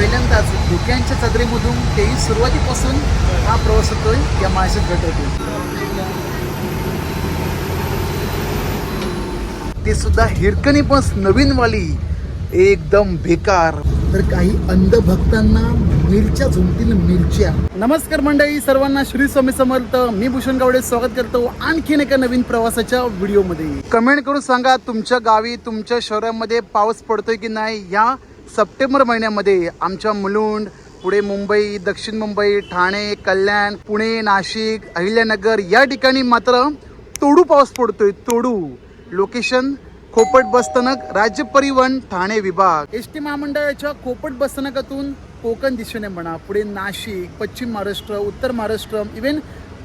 पहिल्यांदाच धुक्यांच्या चादरीमधून तेही सुरुवातीपासून हा प्रवास होतोय या माणसात गटातून ते सुद्धा हिरकणी बस नवीन वाली एकदम बेकार. तर काही अंध भक्तांना मिरच्या झुमतील मिरच्या. नमस्कार मंडळी सर्वांना श्री स्वामी समर्थ मी भूषण गावडे स्वागत करतो आणखीन एका नवीन प्रवासाच्या व्हिडिओमध्ये. कमेंट करून सांगा तुमच्या गावी तुमच्या शहरामध्ये पाऊस पडतोय की नाही? या सप्टेंबर महिन्यामध्ये आमच्या मुलुंड पुढे मुंबई दक्षिण मुंबई ठाणे कल्याण पुणे नाशिक अहिल्यानगर या ठिकाणी मात्र तोडू पाऊस पडतोय तोडू. लोकेशन खोपट बसस्थानक राज्य परिवहन ठाणे विभाग. एस टी महामंडळाच्या खोपट बसस्थानकातून कोकण दिशेने म्हणा पुढे नाशिक पश्चिम महाराष्ट्र उत्तर महाराष्ट्र इव्हन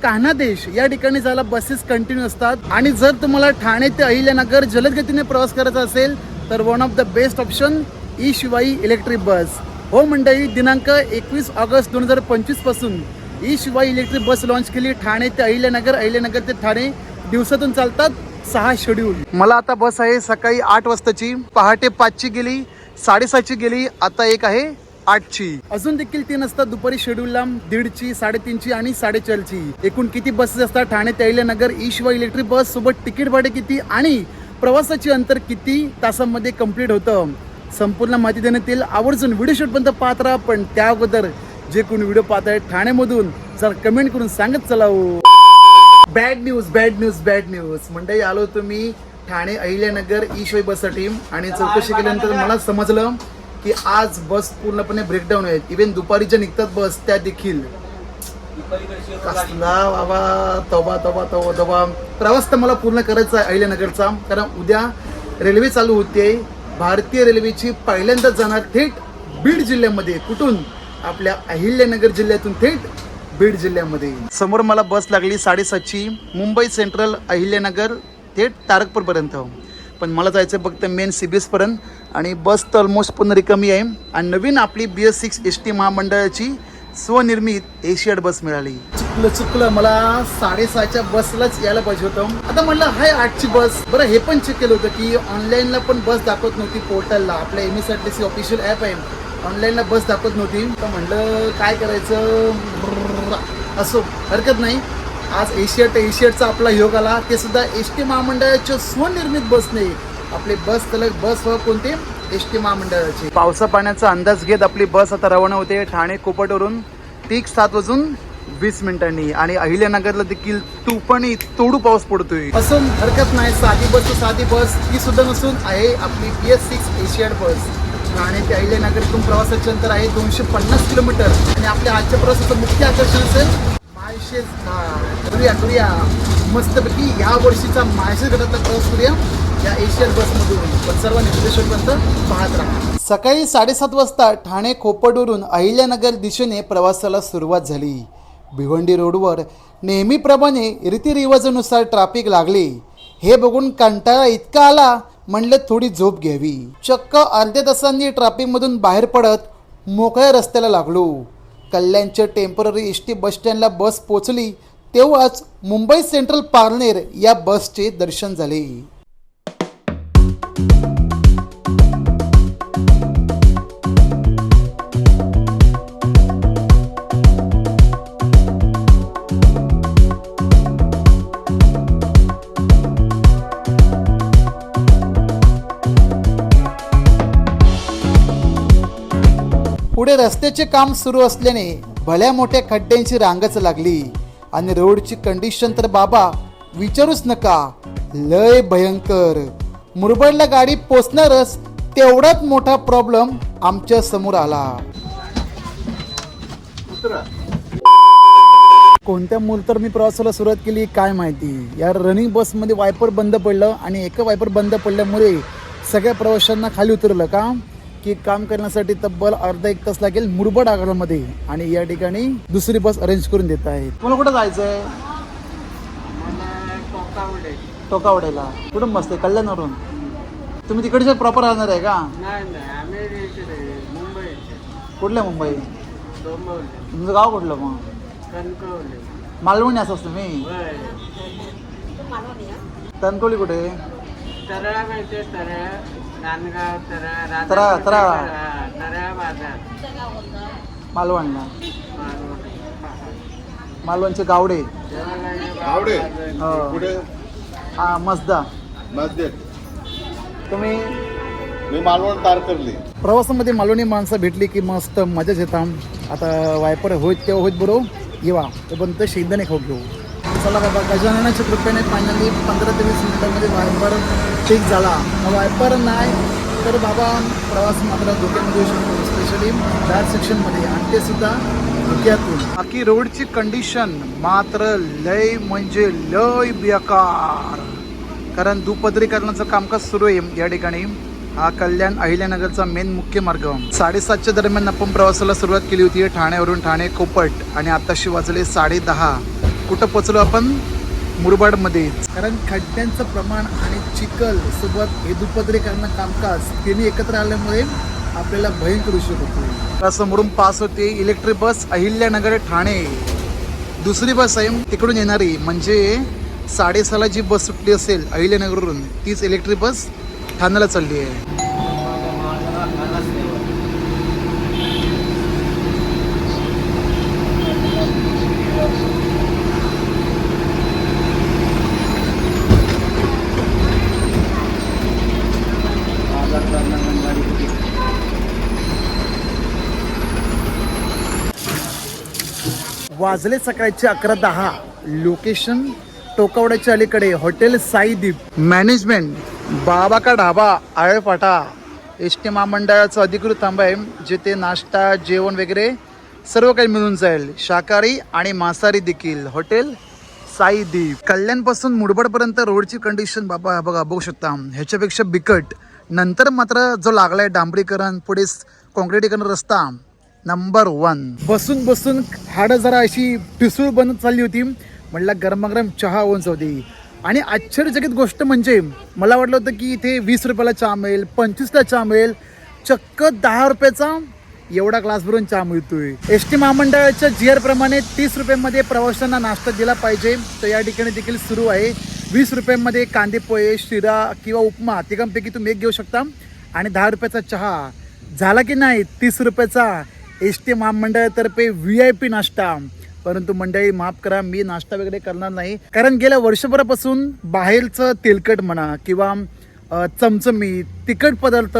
कान्हादेश या ठिकाणी जायला बसेस कंटिन्यू असतात. आणि जर तुम्हाला ठाणे ते अहिल्यानगर जलद गतीने प्रवास करायचा असेल तर one of the best option E Shivai electric bus. हो मंडळी दिनांक एकवीस ऑगस्ट दोन हजार पंचवीसपासून E Shivai electric bus launch केली. ठाणे ते अहिल्यानगर अहिल्यानगर ते ठाणे दिवसातून चालतात सहा शेड्यूल मला आता बस आहे सकाळी आठ वाजताची पहाटे पाचची गेली साडेसहाची गेली आता एक आहे आठची. अजून देखील तीन असतात दुपारी शेड्यूलला दीडची साडेतीनची आणि साडेचारची. एकूण किती बसेस असतात? ठाणे ते Ahilyanagar E Shivai electric bus सोबत तिकीट भाडे किती आणि प्रवासाची अंतर किती तासांमध्ये कंप्लीट होतं? संपूर्ण माहिती देण्यात येईल. आवर्जून व्हिडिओ शूटपर्यंत पाहत राहा. पण त्या अगोदर जे कोणी व्हिडिओ पाहत आहे ठाण्यामधून जर कमेंट करून सांगत चला bad news bad news bad news मंडळी आलो होतो मी ठाणे अहिल्यानगर ईश्वरी बससाठी आणि चौकशी केल्यानंतर मला समजलं की आज बस पूर्णपणे ब्रेकडाऊन आहेत. इव्हन दुपारी ज्या निघतात बस त्या देखील. कसला बाबा तोबा तोबा तोबा तोबा. प्रवास तर मला पूर्ण करायचा आहे अहिल्यानगरचा. कारण उद्या रेल्वे चालू होते. भारतीय रेल्वेची पहिल्यांदाच जाणार थेट बीड जिल्ह्यामध्ये. कुठून? आपल्या अहिल्यानगर जिल्ह्यातून थेट बीड जिल्ह्यामध्ये. समोर मला बस लागली साडेसातची. मुंबई सेंट्रल अहिल्यानगर थेट तारकपूरपर्यंत. पण मला जायचं आहे फक्त मेन सी बी एसपर्यंत आणि बस तर ऑलमोस्ट पूर्ण रिकमी आहे. आणि नवीन आपली B S six S T महामंडळाची स्वनिर्मित एशियाड बस मिळाली. चुकलं चुकलं. मला साडेसहाच्या बसलाच यायला पाहिजे होतं. आता म्हणलं हाय आठची बस. बरं हे पण चेक केलं होतं की ऑनलाईनला पण बस दाखवत नव्हती पोर्टलला. आपल्या M S R T C official app आहे. ऑनलाईनला बस दाखवत नव्हती. तर म्हणलं काय करायचं? असो हरकत नाही. आज एशिया ते आपला योग आला. ते सुद्धा एस टी महामंडळाच्या स्वनिर्मित बसने. आपले बस तलक बस व कोणते? एस टी महामंडळाचे. पावसा पाण्याचा अंदाज घेत आपली बस आता रवाना होते. ठाणे कोपटवरून ठीक सात वाजून वीस मिनिटांनी. आणि अहिल्यानगरला देखील तुफानी तोडू पाऊस पडतोय. असून हरकत नाही साधी बस साधी बस. ही सुद्धा नसून आहे आपली P S six Asiad bus Thane ते अहिल्यानगरतून प्रवासाचे अंतर आहे दोनशे पन्नास किलोमीटर. आणि आपल्या आजच्या प्रवासाचं मुख्य आकर्षण असेल माळशेज करूया करूया. मस्तपैकी या वर्षीचा माळशेज घाटातला प्रवास करूया. या एशियन बसमधून पण सर्वांनी पाहत राहा. सकाळी साडेसात वाजता ठाणे खोपडवरून अहिल्यानगर दिशेने प्रवासाला सुरुवात झाली. भिवंडी रोडवर नेहमीप्रमाणे रीतिरिवाजानुसार ट्रॅफिक लागले. हे बघून कंटाळा इतका आला म्हणलं थोडी झोप घ्यावी. चक्क अर्ध्या तासांनी ट्रॅफिकमधून बाहेर पडत मोकळ्या रस्त्याला लागलो. कल्याणच्या टेंपररी एस टी बसस्टँडला बस पोचली तेव्हाच मुंबई सेंट्रल पारनेर या बसचे दर्शन झाले. पुढे रस्त्याचे काम सुरू असल्याने भल्या मोठ्या खड्ड्यांची रांगच लागली. आणि रोडची कंडिशन तर बाबा विचारूच नका. लय भयंकर. मुरबडला गाडी पोचणारच तेवढाच मोठा प्रॉब्लेम आमच्यासमोर आला. कोणत्या मूल मी प्रवासाला सुरुवात केली काय माहिती? या रनिंग बसमध्ये वायपर बंद पडलं आणि एका वायपर बंद पडल्यामुळे सगळ्या प्रवाशांना खाली उतरलं का? की काम करण्यासाठी तब्बल अर्धा एक तास लागेल मुरबड आगारामध्ये आणि या ठिकाणी दुसरी बस अरेंज करून देत आहे तुम्हाला कुठं जायचं आहे टोकावड्याला कुठून बसते? कल्याणवरून. तुम्ही तिकडचे प्रॉपर राहणार आहे का? नाही नाही. आम्ही इकडे मुंबई. कुठल्या मुंबई? तुमचं गाव कुठलं मग? कणकवली. मालवणी असं तुम्ही? होय. तणकोली कुठे? मालवणला. मालवण. मालवणचे गावडे. देवाला हो. हा मसदा मस्जिद तुम्ही? मी मालवण तार करली. प्रवासामध्ये मालवणी माणसं भेटली की मस्त मजाच येतात. आता वायपर होत तेव्हा होत बरोबर येवा. तोपर्यंत शेंगदाणे खाऊ घेऊ. चला बाबा गजाननाच्या कृपेने फायनली पंधरा ते वीस मिनिटांमध्ये वायपर ठीक झाला. मग वायपर नाही तर बाबा प्रवास मात्र धोक्यामध्ये येऊ शकतो. स्पेशली बॅक सेक्शनमध्ये आणि ते सुद्धा धुक्यातून बाकी रोडची कंडिशन मात्र लय म्हणजे लय बेकार. कारण दुपदरीकरणाचं कामकाज सुरू आहे या ठिकाणी. हा कल्याण अहिल्यानगरचा मेन मुख्य मार्ग. साडेसातच्या दरम्यान आपण प्रवासाला सुरुवात केली होती. ठाण्यावरून ठाणे कोपट आणि आताशी वाजले साडे दहा कुठं पोचलो आपण? मुरबाडमध्ये कारण खड्ड्यांचं प्रमाण आणि चिखल सोबत हे दुपदरीकरण कामकाज तिन्ही एकत्र आल्यामुळे आपल्याला भयंकर उशीर होतो समोरून पास होते इलेक्ट्रिक बस अहिल्यानगर ठाणे. दुसरी बस आहे तिकडून येणारी म्हणजे साडेसहाला जी बस सुटली असेल अहिल्यानगरवरून तीच इलेक्ट्रिक बस ठाण्याला चालली आहे. वाजले सकाळचे अकरा दहा. लोकेशन टोकावड्याच्या अलीकडे hotel Saideep. Management Baba Ka Dhaba Ale Phata S T महामंडळाचं अधिकृत थांबा आहे जिथे नाश्ता जेवण वगैरे सर्व काही मिळून जाईल. शाकाहारी आणि मांसाहारी देखील. हॉटेल साईदीप. कल्याणपासून मुडबडपर्यंत रोडची कंडिशन बाबा बघा बघू शकता. ह्याच्यापेक्षा बिकट. नंतर मात्र जो लागलाय डांबरीकरण पुढे कॉन्क्रिटीकरण रस्ता नंबर वन बसून बसून हाडं जरा अशी पिसूळ बनत चालली होती. म्हटलं गरमागरम चहा उंच होती आणि आश्चर्यचकित गोष्ट म्हणजे मला वाटलं होतं की इथे वीस रुपयाला चहा मिळेल पंचवीसला चहा मिळेल. चक्क दहा रुपयाचा एवढा ग्लास भरून चहा मिळतोय. एस टी महामंडळाच्या जी आर प्रमाणे तीस रुपयांमध्ये प्रवाशांना नाश्ता दिला पाहिजे. तर या ठिकाणी देखील सुरू आहे. वीस रुपयांमध्ये कांदे पोहे शिरा किंवा उपमा तिघांपैकी तुम्ही एक घेऊ शकता. आणि दहा रुपयाचा चहा. झाला की नाही? तीस रुपयाचा. एस टी महामंडळातर्फे व्ही आय पी नाश्ता. परंतु मंडळी माफ करा मी नाश्ता वगैरे करणार नाही. कारण गेल्या वर्षभरापासून बाहेरचं तेलकट म्हणा किंवा चमचमी तिखट पदार्थ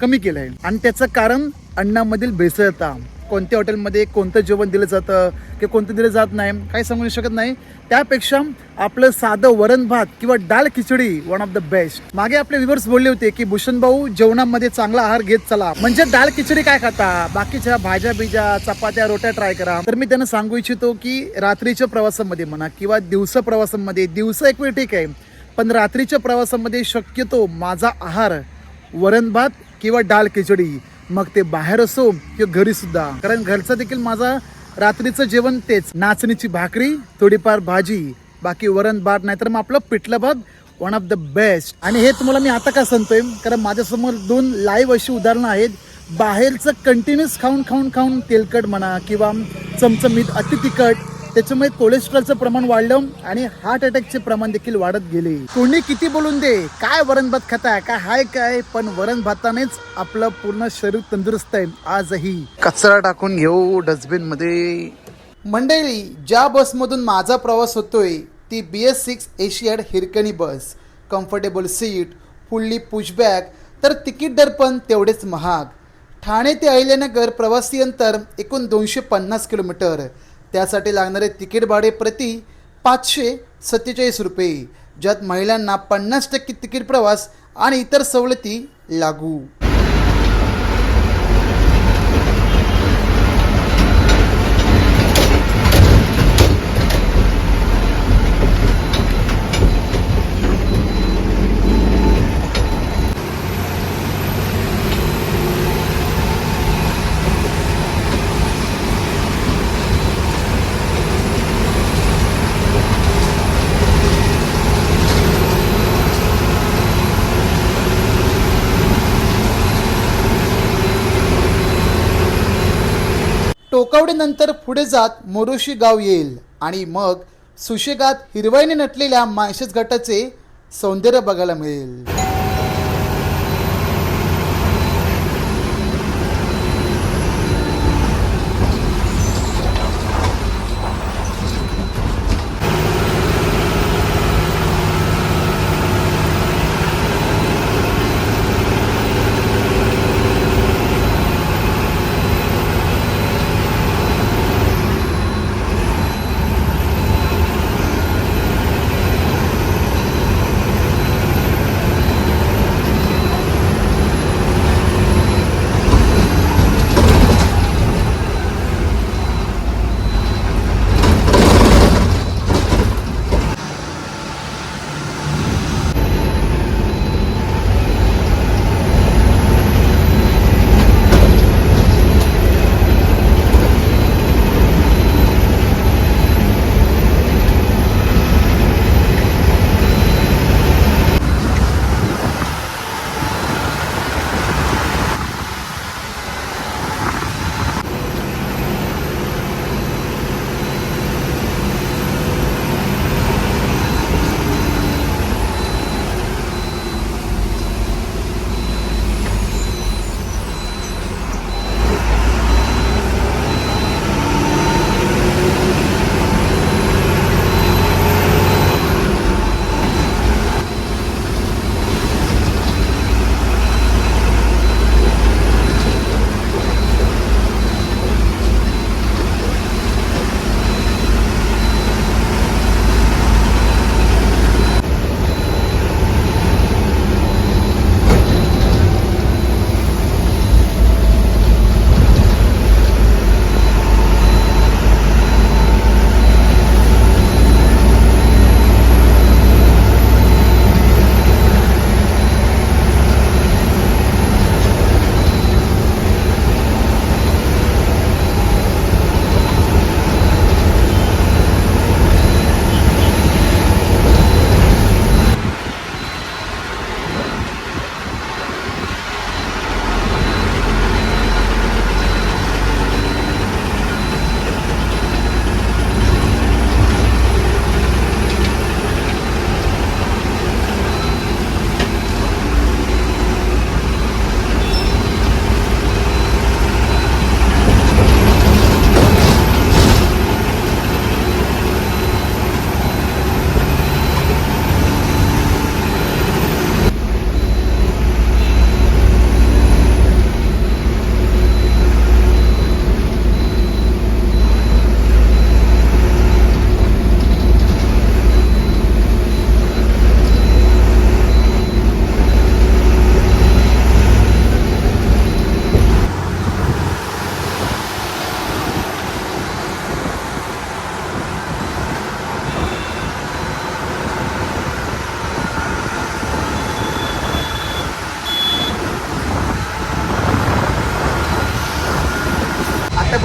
कमी केलं आहे आणि त्याचं कारण अन्नामधील भेसळता. कोणत्या हॉटेलमध्ये कोणतं जेवण दिलं जातं किंवा कोणतं दिलं जात नाही काही सांगू शकत नाही. त्यापेक्षा आपलं साधं वरण भात किंवा डाळ खिचडी वन ऑफ द बेस्ट मागे आपले विवर्स बोलले होते की भूषण भाऊ जेवणामध्ये चांगला आहार घेत चला. म्हणजे डाळ खिचडी काय खाता? बाकीच्या भाज्या बिज्या चपात्या रोट्या ट्राय करा. तर मी त्यांना सांगू इच्छितो की रात्रीच्या प्रवासामध्ये म्हणा किंवा दिवसा प्रवासामध्ये दिवसा एक वेळ ठीक आहे. पण रात्रीच्या प्रवासामध्ये शक्यतो माझा आहार वरण भात किंवा डाळ खिचडी. मग ते बाहेर असो किंवा घरी सुद्धा. कारण घरचं देखील माझा रात्रीचं जेवण तेच. नाचणीची भाकरी थोडीफार भाजी बाकी वरण भात नाहीतर मग आपलं पिठलं भात वन ऑफ द बेस्ट आणि हे तुम्हाला मी आता का सांगतोय? कारण माझ्यासमोर दोन लाईव्ह अशी उदाहरणं आहेत. बाहेरचं कंटिन्युअस खाऊन खाऊन खाऊन तेलकट म्हणा किंवा चमचमीत अति तिखट त्याच्यामुळे कोलेस्ट्रॉलचं प्रमाण वाढलं आणि हार्ट अटॅकचे प्रमाण देखील वाढत गेले. कोणी किती बोलून दे? काय वरण भात खाताय काय हाय काय? पण वरण भातानेच आपलं पूर्ण शरीर तंदुरुस्त आहे. आजही. कचरा टाकून घेऊ डस्टबिनमध्ये. मंडळी ज्या बसमधून माझा प्रवास होतोय ती B S six Asiad Hirkani bus. Comfortable seat fully pushback तर तिकीट दर पण तेवढेच महाग. ठाणे ते अहिल्यानगर प्रवासी अंतर एकूण दोनशे पन्नास किलोमीटर. त्यासाठी लागणारे तिकीट भाडे प्रति पाचशे सत्तेचाळीस रुपये. ज्यात महिलांना पन्नास टक्के तिकीट प्रवास आणि इतर सवलती लागू. टोकावडीनंतर पुढे जात मोरोशी गाव येईल आणि मग सुशेगात हिरवाईने नटलेल्या माळशेज गटाचे सौंदर्य बघायला मिळेल.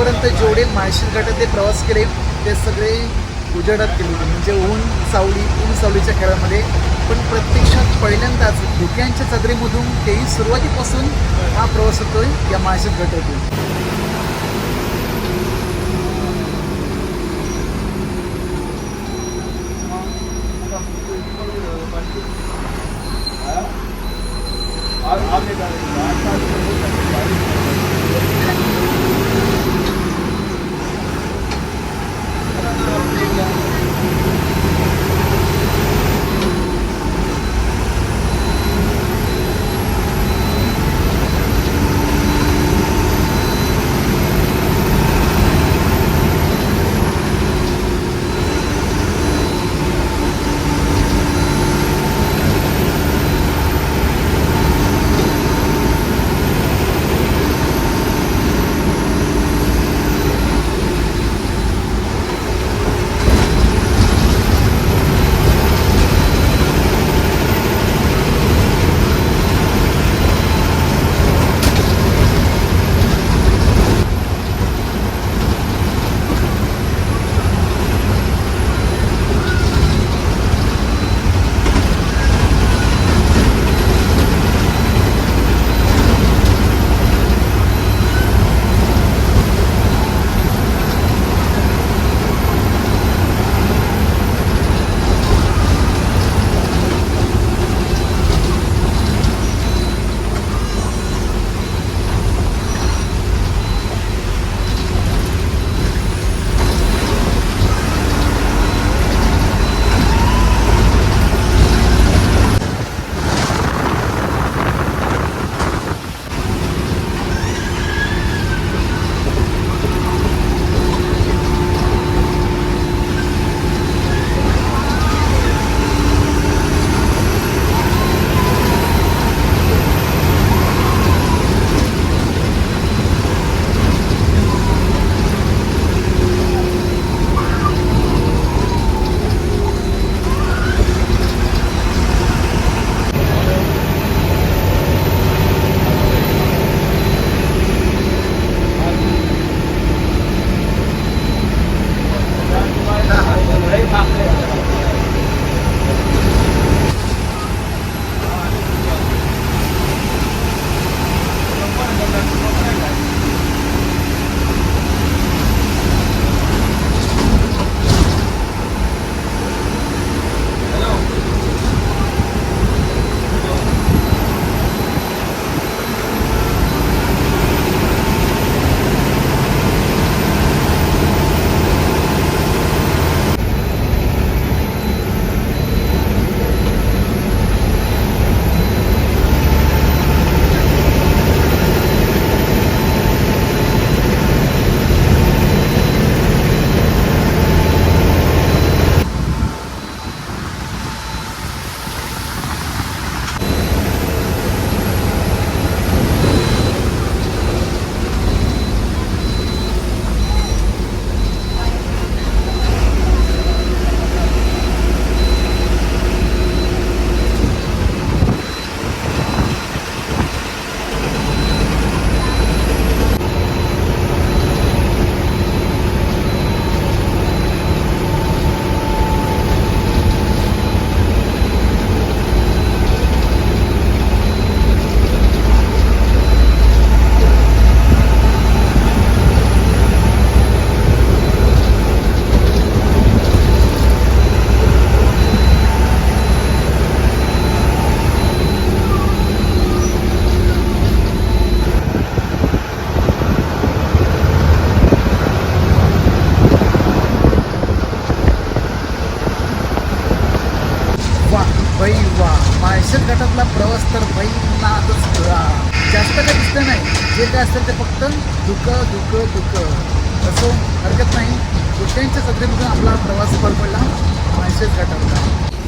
आतापर्यंत जेवढे माळशेर गटात ते प्रवास केले ते सगळे उजेडात केले होते. म्हणजे ऊन सावली ऊन सावलीच्या खेळामध्ये. पण प्रत्यक्षात पहिल्यांदाच धुक्यांच्या चादरीमधून तेही सुरुवातीपासून हा प्रवास होतोय या माळशेर गटातून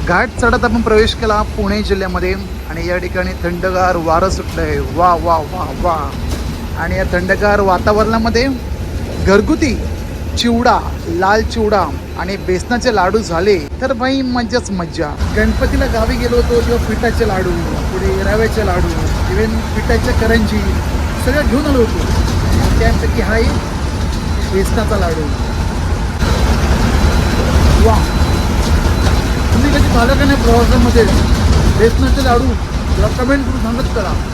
घाट चढत आपण प्रवेश केला पुणे जिल्ह्यामध्ये. आणि या ठिकाणी थंडगार वारं सुटलं आहे वा वा वा वा. आणि या थंडगार वातावरणामध्ये घरगुती चिवडा लाल चिवडा आणि बेसनाचे लाडू झाले. तर बाई मज्जाच मज्जा. गणपतीला गावी गेलो होतो तेव्हा पिठाचे लाडू पुढे रव्याचे लाडू इव्हन पिठाच्या करंजी सगळं घेऊन आलो होतो. त्यापैकी हा एक बेसनाचा लाडू. वा. तुम्ही प्रवासामध्ये? बेसनाचे लाडू कमेंट करून सांगत करा.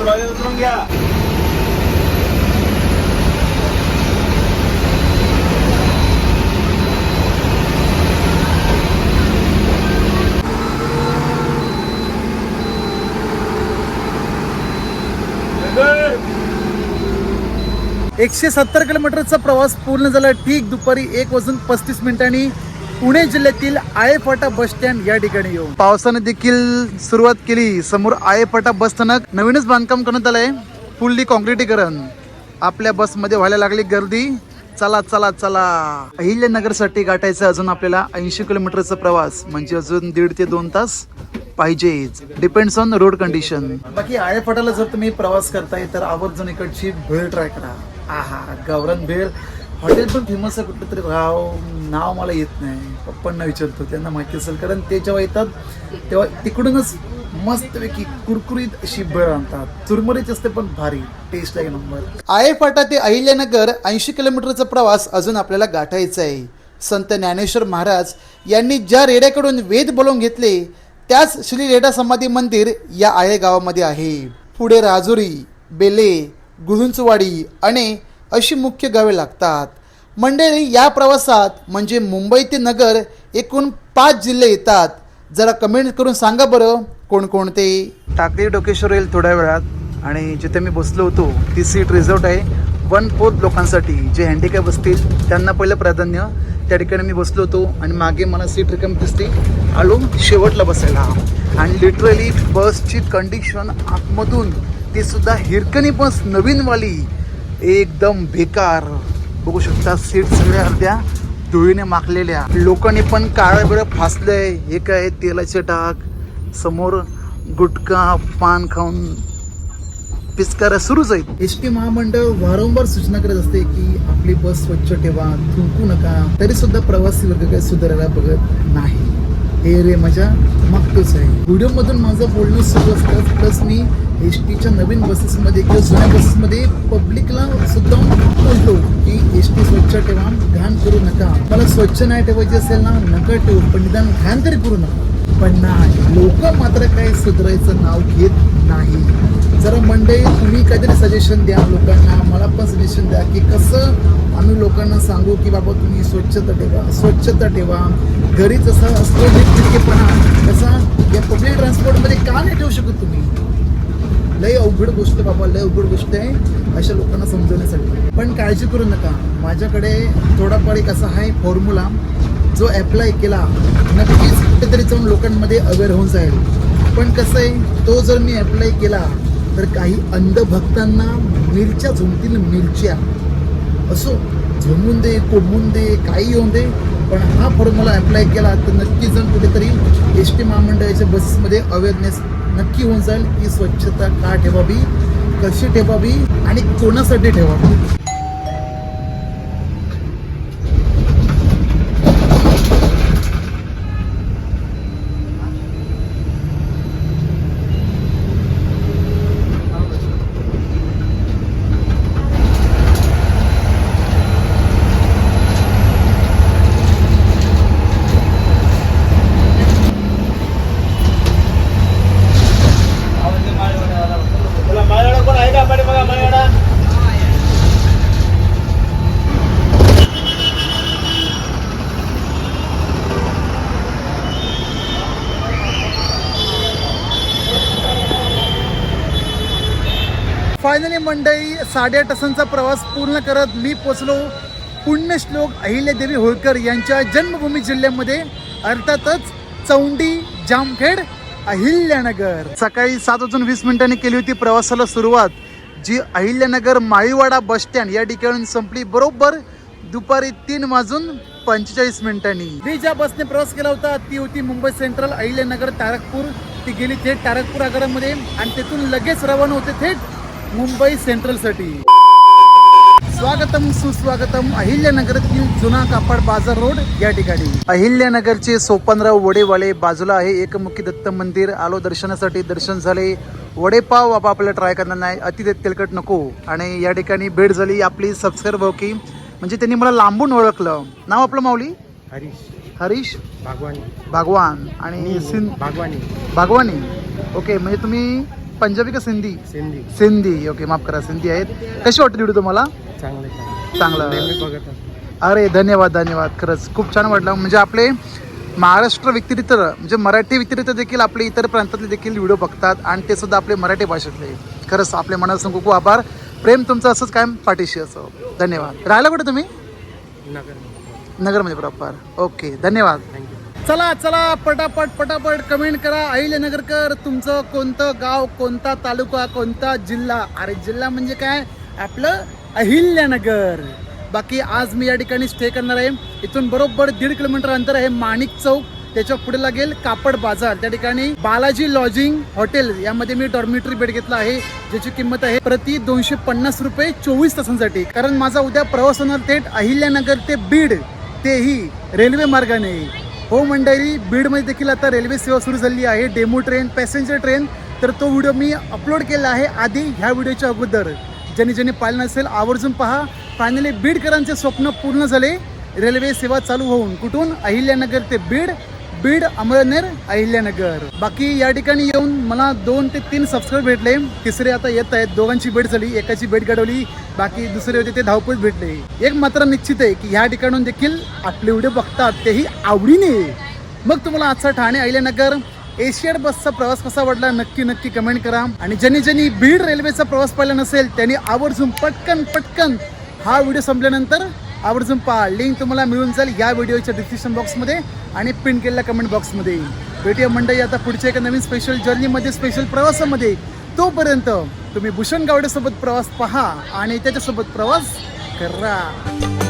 उतरून घ्या एकशे सत्तर किलोमीटरचा प्रवास पूर्ण झाला. ठीक दुपारी एक वाजून पस्तीस मिनिटांनी पुणे जिल्ह्यातील आयेफाटा बस स्टँड या ठिकाणी येऊ पावसाने देखील सुरुवात केली. समोर आयेफाटा बस स्थानक. नवीनच बांधकाम करण्यात आलंय. फुल्ली कॉन्क्रिटीकरण. आपल्या बसमध्ये व्हायला लागली गर्दी. चला चला चला. अहिल्यानगरसाठी गाठायचं अजून आपल्याला ऐंशी किलोमीटरचा प्रवास. म्हणजे अजून दीड ते दोन तास पाहिजेच. डिपेंड्स ऑन रोड कंडिशन बाकी आळेफाटाला जर तुम्ही प्रवास करताय तर आवर्जून इकडची भेळ ट्राय करा आहा गावरान भेळ हॉटेल पण फेमस आहे कुठलं तरी गाव नाव मला येत नाही. पप्पांना विचारतो त्यांना माहिती असेल. कारण ते जेव्हा येतात तेव्हा तिकडूनच मस्तपैकी कुरकुरीत अशी भेळ आणतात. चुरमुरीच असते पण भारी. टेस्ट आहे नंबर आळेफाटा ते अहिल्यानगर ऐंशी किलोमीटरचा प्रवास अजून आपल्याला गाठायचा आहे. संत ज्ञानेश्वर महाराज यांनी ज्या रेड्याकडून वेद बोलवून घेतले त्याच श्री रेडा समाधी मंदिर या आये गावामध्ये आहे. पुढे राजुरी बेले गुरुंचवाडी आणि अशी मुख्य गावे लागतात. मंडळी या प्रवासात म्हणजे मुंबई ते नगर एकूण पाच जिल्हे येतात. जरा कमेंट करून सांगा बरं कोणकोणते टाकळी डोकेश्वर येईल थोड्या वेळात. आणि जिथे मी बसलो होतो ती सीट रिझर्व आहे. वन फोर्थ लोकांसाठी जे हँडिकॅप असतील त्यांना पहिलं प्राधान्य. त्या ठिकाणी मी बसलो होतो आणि मागे मला सीट रिकम दिसते. आलो शेवटला बसायला. आणि लिटरली बसची कंडिशन आतमधून ती सुद्धा हिरकणी बस नवीनवाली एकदम बेकार. बघू शकता सीट सगळ्या अर्ध्या धुळीने माखलेल्या. लोकांनी पण काळं बिळं फासलंय. हे काय तेलाचे टाक समोर गुटखा पान खाऊन पिचकाऱ्या सुरूच आहेत. एस टी महामंडळ वारंवार सूचना करत असते की आपली बस स्वच्छ ठेवा थुंकू नका. तरी सुद्धा प्रवासी वर्ग काही सुधारायला बघत नाही. हे रे माझ्या मागतोच आहे. व्हिडिओमधून माझं बोलणं सुरू असतं. प्लस मी एस टीच्या नवीन बसेसमध्ये किंवा जुन्या बसेसमध्ये पब्लिकला सुद्धा बोलतो की एस टी स्वच्छ ठेवा घाण करू नका. मला स्वच्छ नाही ठेवायची असेल ना नका ठेवू. पण निदान घाण तरी करू नका. पण नाही. लोक मात्र काही सुधारायचं नाव घेत नाही. जरा मंडळी तुम्ही काहीतरी सजेशन द्या लोकांना. मला पण सजेशन द्या की कसं आम्ही लोकांना सांगू की बाबा तुम्ही स्वच्छता ठेवा. स्वच्छता ठेवा. घरी जसा असतो नीटनेटकेपणा तसा या पब्लिक ट्रान्सपोर्टमध्ये का नाही ठेवू शकत तुम्ही? लय अवघड गोष्ट बाबा लय अवघड गोष्ट आहे अशा लोकांना समजवण्यासाठी. पण काळजी करू नका. माझ्याकडे थोडाफार एक असा आहे फॉर्म्युला जो अप्लाय केला नक्कीच कुठेतरी जाऊन लोकांमध्ये अवेअर होऊन जाईल. पण कसं आहे तो जर मी अप्लाय केला तर काही अंधभक्तांना मिरच्या झुंबतील मिरच्या. असो झुमून दे कोंबून दे काही येऊन दे पण हा फॉर्म्युला अप्लाय केला तर नक्की जण कुठेतरी एस टी महामंडळाच्या बसेसमध्ये अवेअरनेस नक्की होऊन जाईल की स्वच्छता का ठेवावी कशी ठेवावी आणि कोणासाठी ठेवावी कोण आहे का बघा माझ्याकडे फायनली साडे साडेआठ तासांचा प्रवास पूर्ण करत मी पोचलो पुण्यश्लोक अहिल्यादेवी होळकर यांच्या जन्मभूमी जिल्ह्यामध्ये अर्थातच चौंडी जामखेड अहिल्यानगर. सकाळी सात वाजून वीस मिनिटांनी केली होती प्रवासाला सुरुवात जी अहिल्यानगर माळीवाडा बस स्टँड या ठिकाणून संपली बरोबर दुपारी तीन वाजून पंचेचाळीस मिनिटांनी. मी ज्या बसने प्रवास केला होता ती होती मुंबई सेंट्रल अहिल्यानगर तारकपूर. ती गेली थेट तारकपूर आगारामध्ये आणि तिथून लगेच रवाना होते थेट मुंबई सेंट्रलसाठी. स्वागतम सुस्वागतम अहिल्यानगरातील जुना कापड बाजार रोड या ठिकाणी. अहिल्यानगरचे सोपानराव वडेवाले बाजूला आहे. एकमुखी दत्त मंदिर. आलो दर्शनासाठी दर्शन झाले. वडेपाव बाबा आपल्याला ट्राय करणार नाही. अति तेलकट नको. आणि या ठिकाणी भेट झाली आपली सबस्क्राईब भाऊ की म्हणजे त्यांनी मला लांबून ओळखलं. नाव आपलं माऊली? हरीश. हरीश? भागवानी. भागवान. आणि सिंध भागवानी. भागवानी. ओके म्हणजे तुम्ही पंजाबी का सिंधी? सिंधी. सिंधी. ओके माफ करा सिंधी आहेत. कशी वाटली व्हिडिओ तुम्हाला? चांगले चांगलं. अरे धन्यवाद धन्यवाद. खरंच खूप छान वाटलं. म्हणजे आपले महाराष्ट्र व्यतिरिक्त म्हणजे मराठी व्यतिरिक्त देखील आपले इतर प्रांतातले देखील व्हिडिओ बघतात आणि ते सुद्धा आपले मराठी भाषेतले. खरंच आपल्या मनापासून खूप खूप आभार. प्रेम तुमचं असंच कायम पाठीशी असो. धन्यवाद. राहिला कुठे तुम्ही? नगर नगरमध्ये प्रॉपर ओके धन्यवाद. थँक्यू चला चला पटापट पटापट कमेंट करा. अहिल्यानगरकर तुमचं कोणतं गाव कोणता तालुका कोणता जिल्हा? अरे जिल्हा म्हणजे काय? आपलं अहिल्यानगर. बाकी आज मी या ठिकाणी स्टे करणार आहे. इथून बरोबर दीड किलोमीटर अंतर आहे माणिक चौक. त्याच्या पुढे लागेल कापड बाजार. त्या ठिकाणी बालाजी लॉजिंग हॉटेल यामध्ये मी डॉर्मिटरी बेड घेतला आहे ज्याची किंमत आहे प्रति दोनशे पन्नास रुपये चोवीस तासांसाठी. कारण माझा उद्या प्रवास होणार थेट अहिल्यानगर ते बीड. तेही रेल्वे मार्गाने. हो मंडळी बीडमध्ये देखील आता रेल्वे सेवा सुरू झाली आहे डेमो ट्रेन पॅसेंजर ट्रेन. तर तो व्हिडिओ मी अपलोड केला आहे आधी ह्या व्हिडिओच्या अगोदर. ज्यांनी ज्यांनी पाहिलं नसेल आवर्जून पहा. फायनली बीडकरांचे स्वप्न पूर्ण झाले. रेल्वे सेवा चालू होऊन कुठून? अहिल्यानगर ते बीड. बीड अमळनेर अहिल्यानगर. बाकी या ठिकाणी येऊन मला दोन ते तीन सबस्क्राईब भेटले. तिसरे आता येत आहेत. दोघांची भेट झाली. एकाची भेट घडवली. बाकी दुसरे होते ते धावपळ भेटले. एक मात्र निश्चित आहे की ह्या ठिकाणून देखील आपले व्हिडिओ बघतात तेही आवडीने. मग तुम्हाला आजचा ठाणे अहिल्यानगर एशियड बसचा प्रवास कसा वाटला नक्की नक्की कमेंट करा. आणि ज्यांनी ज्यांनी बीड रेल्वेचा प्रवास पाहिला नसेल त्यांनी आवर्जून पटकन पटकन हा व्हिडिओ संपल्यानंतर आवर्जून पहा. लिंक तुम्हाला मिळून जाईल या व्हिडिओच्या डिस्क्रिप्शन बॉक्समध्ये आणि पिन केलेल्या कमेंट बॉक्समध्ये भेटूया मंडळी आता पुढच्या एका नवीन स्पेशल जर्नीमध्ये स्पेशल प्रवासामध्ये. तोपर्यंत तुम्ही भूषण गावडेसोबत प्रवास पहा आणि त्याच्यासोबत प्रवास करा.